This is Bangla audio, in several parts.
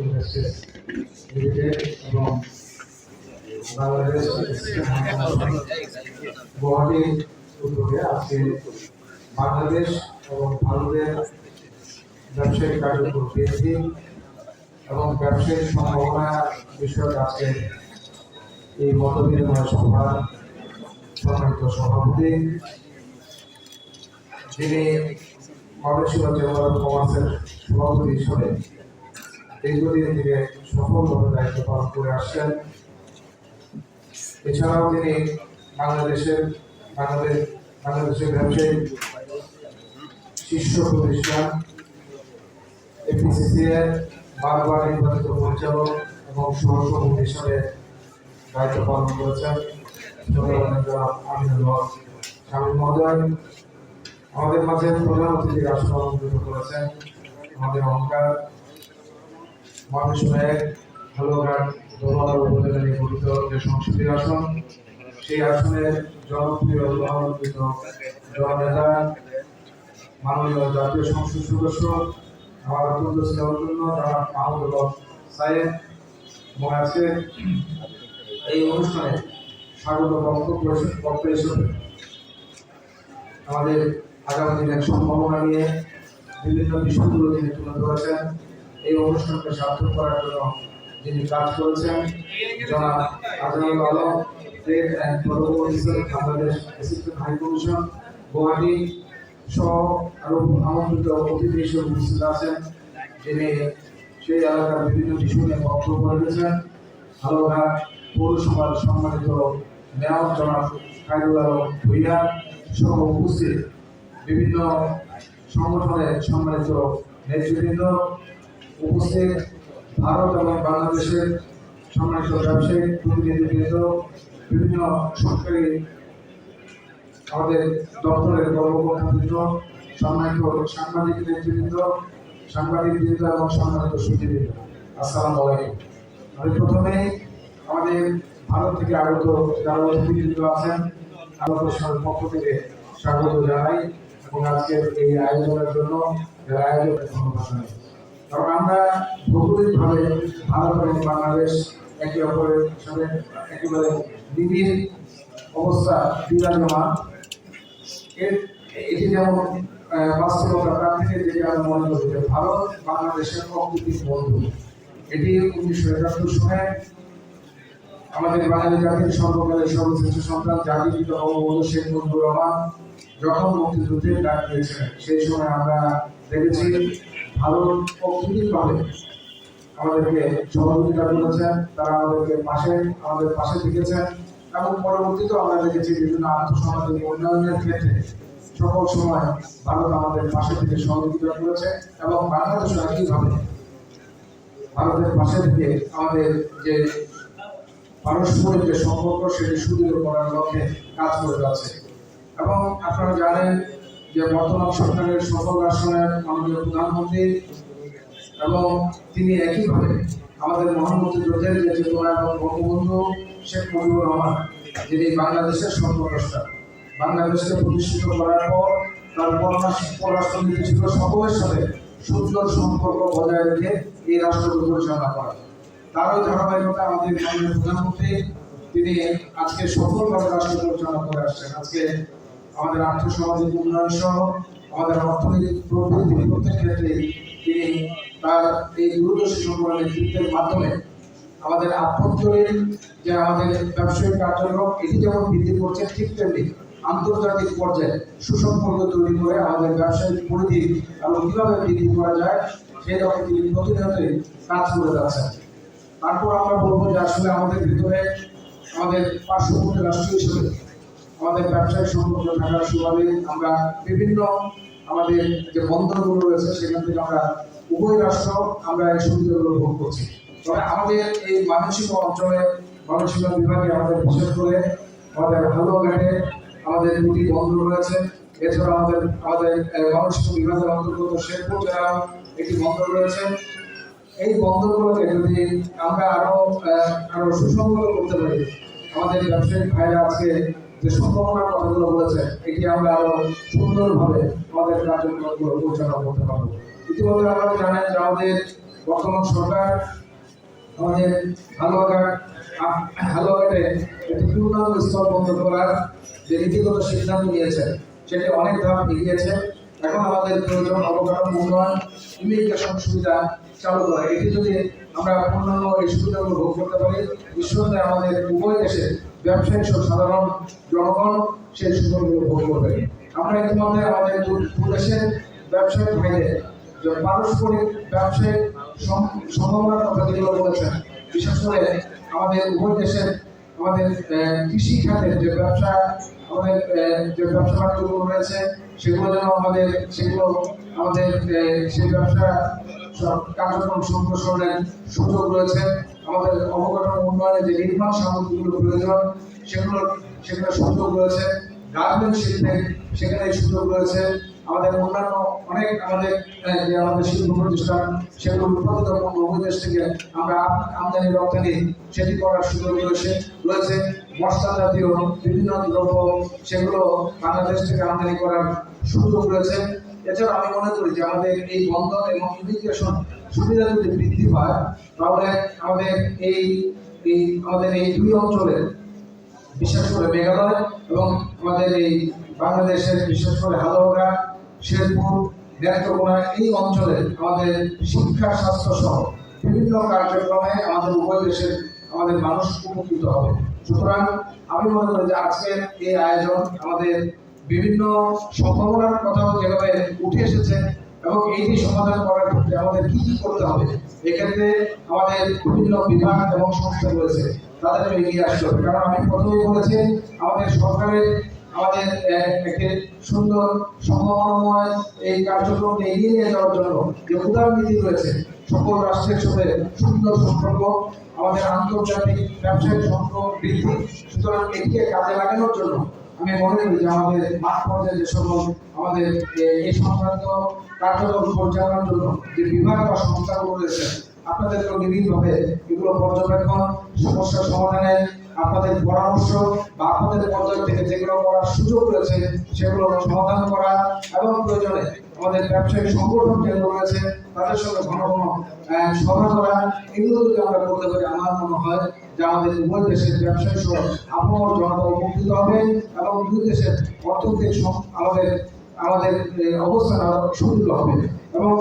ইন্ডাস্ট্রিজ বাংলাদেশ উদ্যোগে আজকে বাংলাদেশ এবং ভারতের ব্যবসায়িক কার্যক্রম বৃদ্ধি এবং ব্যবসায়িক সম্ভাবনা বিষয়ক আজকে এই মত বিনিময় সভা সম্মানিত সভাপতি ময়মনসিংহ চেম্বার অফ কমার্সের সভাপতি হিসেবে দীর্ঘদিন থেকে সফলভাবে দায়িত্ব পালন করে আসছেন। এছাড়াও তিনি বাংলাদেশের, বাংলাদেশ, বাংলাদেশের ব্যবসায়ী, শীর্ষ প্রতিষ্ঠান এপিসিসি এর বারবার নির্বাচিত পরিচালক এবং সহসভাপতি হিসাবে দায়িত্ব পালন করেছেন। স্বামী মহোদয়। আমাদের মাঝে প্রধান অতিথির আসন করেছেন। আমাদের অহংকার মানুষ এক হালুঘাট দোমালা উপজেলা নিয়ে গঠিত যে সংসদীয় আসন, সেই আসনের জনপ্রিয় জনপ্রিয় জননেতা মাননীয় জাতীয় সংসদ সদস্য, আমার অত্যন্ত সেবার জন্য যারা মাহমুদুল সাহেব, এবং আজকে এই অনুষ্ঠানে স্বাগত বক্তব্য বক্তা হিসেবে আমাদের আগামী দিনের সম্ভাবনা নিয়ে বিভিন্ন বিষয়গুলো তিনি তুলে ধরেছেন। এই অনুষ্ঠানকে সার্থক করার জন্য যিনি কাজ করেছেন, জনাব Azharul Alam trade and protocol officer, Bangladesh assistant high commission, Guwahati সহ আরও আমন্ত্রিত অতিথি আছেন সেই বিভিন্ন পৌরসভার সম্মানিত বিভিন্ন সংগঠনের সম্মানিত নেতৃবৃন্দ উপস্থিত ভারত এবং বাংলাদেশের সম্মানিত প্রতিনিধিবৃন্দ বিভিন্ন সরকারি আমাদের দপ্তরের কর্মকর্তাবৃন্দ, সম্মানিত সাংবাদিক নেতৃবৃন্দ, সাংবাদিক বৃন্দ এবং সম্মানিত সুদীবৃন্দ আসসালাম আলাইকুম। আমি প্রথমে আমাদের ভারত থেকে আগত যারা অতিথিবৃন্দ আছেন আমাদের পক্ষ থেকে স্বাগত জানাই এবং আজকের এই আয়োজনের জন্য যারা আয়োজনের ধন্যবাদ কারণ আমরা ভৌগোলিকভাবে ভারত এবং বাংলাদেশ একে অপরের সাথে একেবারে নিবিড় অবস্থা বিরাজমান। এর এটি যেমন বাস্তবতা, তার থেকে যেটি আমরা মনে করি যে ভারত বাংলাদেশের প্রকৃতির বন্ধু। এটি উনিশশো একাত্তর সনে আমাদের বাঙালি জাতির সর্বকালের সর্বশ্রেষ্ঠ সন্তান জাতির পিতা বঙ্গবন্ধু শেখ মুজিবুর রহমান যখন মুক্তিযুদ্ধের ডাক দিয়েছিলেন, সেই সময় আমরা দেখেছি ভারত প্রকৃতিভাবে আমাদেরকে সহযোগিতা করেছেন, তারা আমাদেরকে পাশে, আমাদের পাশে থেকেছেন এবং পরবর্তীতেও আমরা দেখেছি বিভিন্ন আর্থসামাজিক উন্নয়নের ক্ষেত্রে সকল সময় ভারত আমাদের পাশে থেকে সহযোগিতা করেছে এবং বাংলাদেশ একইভাবে ভারতের পাশে থেকে আমাদের যে পারস্পরিক যে সম্পর্ক, সেটি সুদৃঢ় করার লক্ষ্যে কাজ করে যাচ্ছে। এবং আপনারা জানেন যে বর্তমান সরকারের সফল রাষ্ট্রের আমাদের প্রধানমন্ত্রী এবং তিনি একইভাবে আমাদের মহানমন্ত্রী যোদ্ধের যে চেতনা এবং বঙ্গবন্ধু শেখ মুজিবুর রহমান, যিনি বাংলাদেশের সর্বদ্রষ্টা বাংলাদেশকে প্রতিষ্ঠিত করার পর তার পররাষ্ট্র পররাষ্ট্রনীতি ছিল সকলের সাথে সুন্দর সম্পর্ক বজায় রেখে এই রাষ্ট্রকে পরিচালনা করা। তারও ধারাবাহিকতা আমাদের মাননীয় প্রধানমন্ত্রী, তিনি আজকে সফলভাবে রাষ্ট্র পরিচালনা করে আসছেন। আজকে আমাদের আর্থসামাজিক উন্নয়ন সহ আমাদের অর্থনৈতিক প্রবৃদ্ধি প্রত্যেক ক্ষেত্রে তিনি তার এই দূরদর্শী সম্পর্ক নেতৃত্বের মাধ্যমে আমাদের আভ্যন্তরীণ যে আমাদের ব্যবসায়িক কার্যক্রম, এটি যেমন বৃদ্ধি করছে, ঠিক তেমনি আন্তর্জাতিক পর্যায়ে সুসম্পর্ক তৈরি করে আমাদের ব্যবসায়িক পরিধি এবং কীভাবে বৃদ্ধি করা যায়, সেই লক্ষ্যে তিনি প্রতিনিয়তই কাজ করে যাচ্ছেন। তারপর আমরা বলব যে আসলে আমাদের ভিতরে আমাদের পার্শ্ববর্তী রাষ্ট্র হিসেবে আমাদের ব্যবসায়িক সম্পর্ক থাকার সুবাদে আমরা বিভিন্ন আমাদের যে বন্দরগুলো রয়েছে, সেখান থেকে আমরা উভয় রাষ্ট্র আমরা এই সুবিধাগুলো ভোগ করছি। তবে আমাদের এই মানসিক অঞ্চলে, মানসিক বিভাগে আমাদের বিশেষ করে আমাদের হালুয়াঘাটে আমাদের দুটি বন্দর রয়েছে। এছাড়া আমাদের আমাদের মানসিক বিভাগের অন্তর্গত শেরপুর জেলার একটি বন্দর রয়েছে। এই বন্দরগুলোকে যদি আমরা আরও আরও সুসংগত করতে পারি, আমাদের ব্যবসায়িক ভাইরা আজকে যে সম্ভাবনার কথাগুলো বলেছে এটি আমরা আরও সুন্দরভাবে আমাদের কার্যক্রমগুলো পরিচালনা করতে পারব। ইতিমধ্যে আপনারা জানেন যে আমাদের বর্তমান সরকার, আমাদের হালুয়াঘাট হালুয়াঘাটে একটি পূর্ণাঙ্গ স্থল বন্ধ করার যে নীতিগত সিদ্ধান্ত নিয়েছে, সেটি অনেক ধাপ এগিয়েছে। এখন আমাদের প্রয়োজন অবকাঠামো উন্নয়ন ইমিগ্রেশন সুবিধা চালু করা। এটি যদি আমরা পূর্ণাঙ্গ এই সুবিধাগুলো ভোগ করতে পারি, নিঃসন্দেহে আমাদের উভয় দেশে ব্যবসায়ী সাধারণ জনগণ সেই সুবিধাগুলো ভোগ করবে। আমরা ইতিমধ্যে আমাদের দেশের ব্যবসায়িক ভাইদের যে পারস্পরিক ব্যবসায়িক সম- সম্ভাবনার কথা যেগুলো বলেছেন, বিশেষ করে আমাদের উভয় দেশের আমাদের কৃষি খাতের যে ব্যবসা, আমাদের যে ব্যবসা বাণিজ্যগুলো রয়েছে, সেগুলো যেন আমাদের, সেগুলো আমাদের সেই ব্যবসা কার্যক্রম সম্প্রসারণের সুযোগ রয়েছে। আমাদের অবকাঠামো উন্নয়নে যে নির্মাণ সামগ্রীগুলো প্রয়োজন, সেগুলো সেখানে সুযোগ রয়েছে গার্মেন্ট শিল্পে সেখানে সুযোগ রয়েছে আমাদের অন্যান্য অনেক আমাদের যে আমাদের শিল্প প্রতিষ্ঠান, সেগুলো উৎপাদিত পণ্য দেশ থেকে আমরা আমদানি রপ্তানি সেটি করার সুযোগ রয়েছে রয়েছে। মশলা জাতীয় বিভিন্ন দ্রব্য, সেগুলো বাংলাদেশ থেকে আমদানি করার সুযোগ রয়েছে। এছাড়া আমি মনে করি যে আমাদের এই বন্ধন এবং ইমিগ্রেশন সুবিধা যদি বৃদ্ধি পায়, তাহলে আমাদের এই এই, আমাদের এই দুই অঞ্চলের বিশেষ করে মেঘালয় এবং আমাদের এই বাংলাদেশের বিশেষ করে হালুয়াঘা শেরপুর, নেত্রকোনা এই অঞ্চলে আমাদের শিক্ষা, স্বাস্থ্য সহ বিভিন্ন কার্যক্রমে আমাদের উভয় দেশের আমাদের মানুষ উপকৃত হবে। সুতরাং আমি মনে করি যে আজকের এই আয়োজন আমাদের বিভিন্ন সম্ভাবনার কথাও যেভাবে উঠে এসেছে এবং এইটি সমাধান করার ক্ষেত্রে আমাদের কি কি করতে হবে? এক্ষেত্রে আমাদের বিভিন্ন বিভাগ এবং সংস্থা রয়েছে, তাদেরকে এগিয়ে আসতে হবে। কারণ আমি প্রথমেই বলেছি, আমাদের সরকারের, আমাদের একটি সুন্দর সম্ভাবনাময় এই কার্যক্রমকে এগিয়ে নিয়ে যাওয়ার জন্য যে উদার নীতি রয়েছে, সকল রাষ্ট্রের সাথে সুন্দর সম্পর্ক, আমাদের আন্তর্জাতিক ব্যবসায়িক সম্পর্ক বৃদ্ধি, সুতরাং এটিকে কাজে লাগানোর জন্য আমি মনে করি যে আমাদের মাঠ পর্যায়ে যে সকল আমাদের এই সংক্রান্ত কার্যক্রম পরিচালনার জন্য যে বিভাগ বা সংস্থাগুলো রয়েছে আপনাদেরকে বিভিন্নভাবে এগুলো পর্যবেক্ষণ, সমস্যা সমাধানে আপনাদের পরামর্শ বা আপনাদের পর্যায় থেকে যেগুলো করার সুযোগ রয়েছে, সেগুলো সমাধান করা এবং প্রয়োজনে আমাদের ব্যবসায়িক সংগঠন যেগুলো রয়েছে, তাদের সঙ্গে ঘন ঘন সভা করা। এগুলো যদি আমরা করতে পারি, আমার মনে হয় যে আমাদের উভয় দেশের ব্যবসায়ী সহ আপমর জনতা উপকৃত হবে এবং দুই দেশের অর্থনৈতিক আমাদের আমাদের অবস্থান আরও সুদৃঢ় হবে। এবং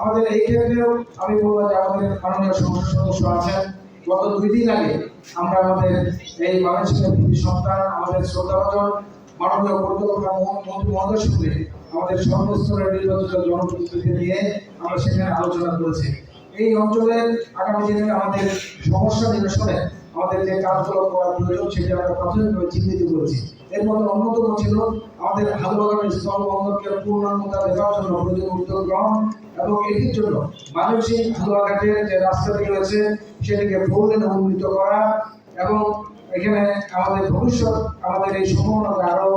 আমাদের এই ক্ষেত্রেও আমি বলব যে আমাদের মাননীয় সংসদ সদস্য আছেন। গত দুই দিন আগে আমরা আমাদের এই বাংলাদেশের সন্তান, আমাদের শ্রদ্ধাভাজন মাননীয় পরিকল্পনা মন্ত্রী মহোদয়ের সঙ্গে আমাদের সর্বস্তরের নির্বাচিত জনপ্রতিনিধি নিয়ে আমরা সেখানে আলোচনা করেছি। এই অঞ্চলের আগামী দিনে আমাদের সমস্যা নিরসনে আমাদের যে কাজগুলো করার প্রয়োজন, সেটা আমরা প্রাথমিকভাবে চিহ্নিত করেছি। এর মধ্যে অন্যতম ছিল আমাদের হালুয়াগানের স্থল বন্দরকে পূর্ণাঙ্গতা দেওয়ার জন্য প্রয়োজন উদ্যোগ গ্রহণ এবং এটির জন্য মানসিক হালুয়াঘাটের যে রাস্তাটি রয়েছে, সেটিকে ফোর উন্নীত করা এবং এখানে আমাদের ভবিষ্যৎ, আমাদের এই সম্ভাবনাকে আরও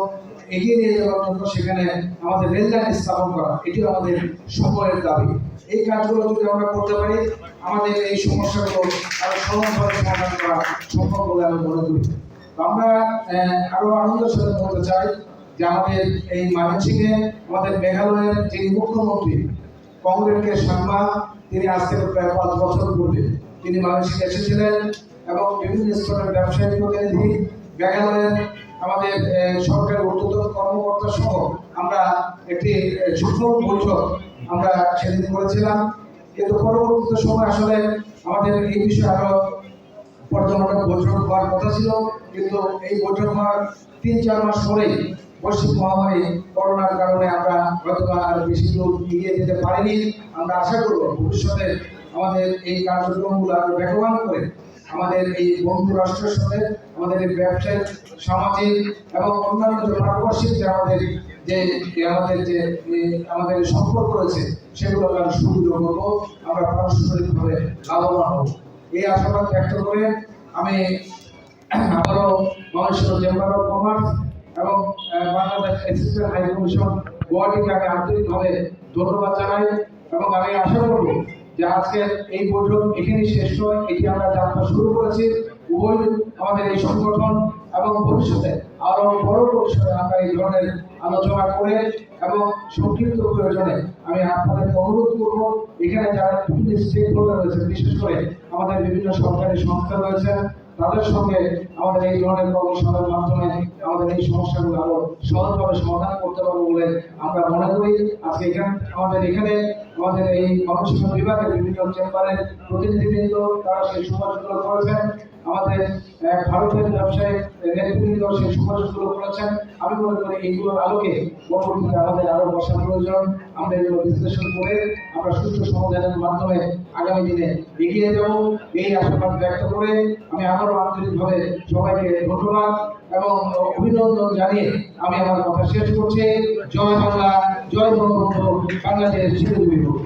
এগিয়ে নিয়ে যাওয়ার জন্য সেখানে আমাদের রেল লাইন স্থাপন করা এটি আমাদের সময়ের দাবি। এই কাজগুলো যদি আমরা করতে পারি, আমাদের এই সমস্যাগুলো আরও সহজভাবে সমাধান করা সম্ভব বলে আমি মনে করি। আমরা আরও আনন্দের সাথে বলতে চাই যে আমাদের এই ময়মনসিংহে, আমাদের মেঘালয়ের যিনি মুখ্যমন্ত্রী, কংগ্রেসকে সাংমা তিনি আজ থেকে প্রায় পাঁচ বছর পূর্বে তিনি ময়মনসিংহে এসেছিলেন এবং বিভিন্ন স্তরের ব্যবসায়িক প্রতিনিধি মেঘালয়ের আমাদের সরকারের ঊর্ধ্বতন কর্মকর্তা সহ আমরা একটি আহ, বৈঠক আমরা সেদিন করেছিলাম। কিন্তু পরবর্তী সময় আসলে আমাদের এই বিষয়ে আরও বর্তমানে বৈঠক হওয়ার কথা ছিল। কিন্তু এই বৈঠক হওয়ার তিন চার মাস পরেই বৈশ্বিক মহামারী করোনার কারণে আমরা বা আর বেশি দূর এগিয়ে যেতে পারিনি। আমরা আশা করব ভবিষ্যতে আমাদের এই কার্যক্রমগুলো আরও বেগবান করে আমাদের এই বন্ধু রাষ্ট্রের সাথে আমাদের ব্যবসায়িক, সামাজিক এবং অন্যান্য যে পারিপার্শ্বিক যে আমাদের যে আমাদের যে আমাদের সম্পর্ক রয়েছে, সেগুলো আমরা সুদৃঢ় করব, আমরা পারস্পরিকভাবে লাভবান হব। এই আশাবাদ ব্যক্ত করে আমি আবারও মহেশ্বর চেম্বার অফ কমার্স এবং বাংলাদেশ অ্যাসিস্ট্যান্ট হাই কমিশন গুয়াহাটিকে আমি আন্তরিকভাবে ধন্যবাদ জানাই এবং আমি আশা করব যে আজকের এই বৈঠক এখানেই শেষ নয়, এটি আমরা যাত্রা শুরু করেছি। উভয় আমাদের এই সংগঠন এবং ভবিষ্যতে আরও বড় পরিসরে আমরা এই ধরনের আলোচনা করে এবং সংক্ষিপ্ত প্রয়োজনে আমি আপনাদেরকে অনুরোধ করব, এখানে যারা বিভিন্ন স্টেক হোল্ডার রয়েছে বিশেষ করে আমাদের বিভিন্ন সরকারি সংস্থা রয়েছে, তাদের সঙ্গে আমাদের এই ধরনের কর্মশালার মাধ্যমে আমাদের এই সমস্যাগুলো আরও সহজভাবে সমাধান করতে পারব বলে আমরা মনে করি। আজকে এখানে, আমাদের এখানে আমাদের এই কর্মশালা বিভাগের বিভিন্ন চেম্বারের প্রতিনিধিবৃন্দ, তারা সেই সুপারিশগুলো করেছেন। আমাদের ভারতের ব্যবসায়ী নেতৃবৃন্দ সেই সুপারিশগুলো করেছেন। আমি মনে করি এইগুলোর আলোকে পরবর্তীতে আমাদের আরও বসা প্রয়োজন। আমরা এগুলো বিশ্লেষণ করে আমরা সুষ্ঠু সমাধানের মাধ্যমে আগামী দিনে এগিয়ে যাব এই আশাবাদ ব্যক্ত করে আমি আবারও আন্তরিকভাবে সবাইকে ধন্যবাদ এবং অভিনন্দন জানিয়ে আমি আমার কথা শেষ করছি। জয় বাংলা, জয় বঙ্গবন্ধু, বাংলাদেশ চিরজীবী হোক।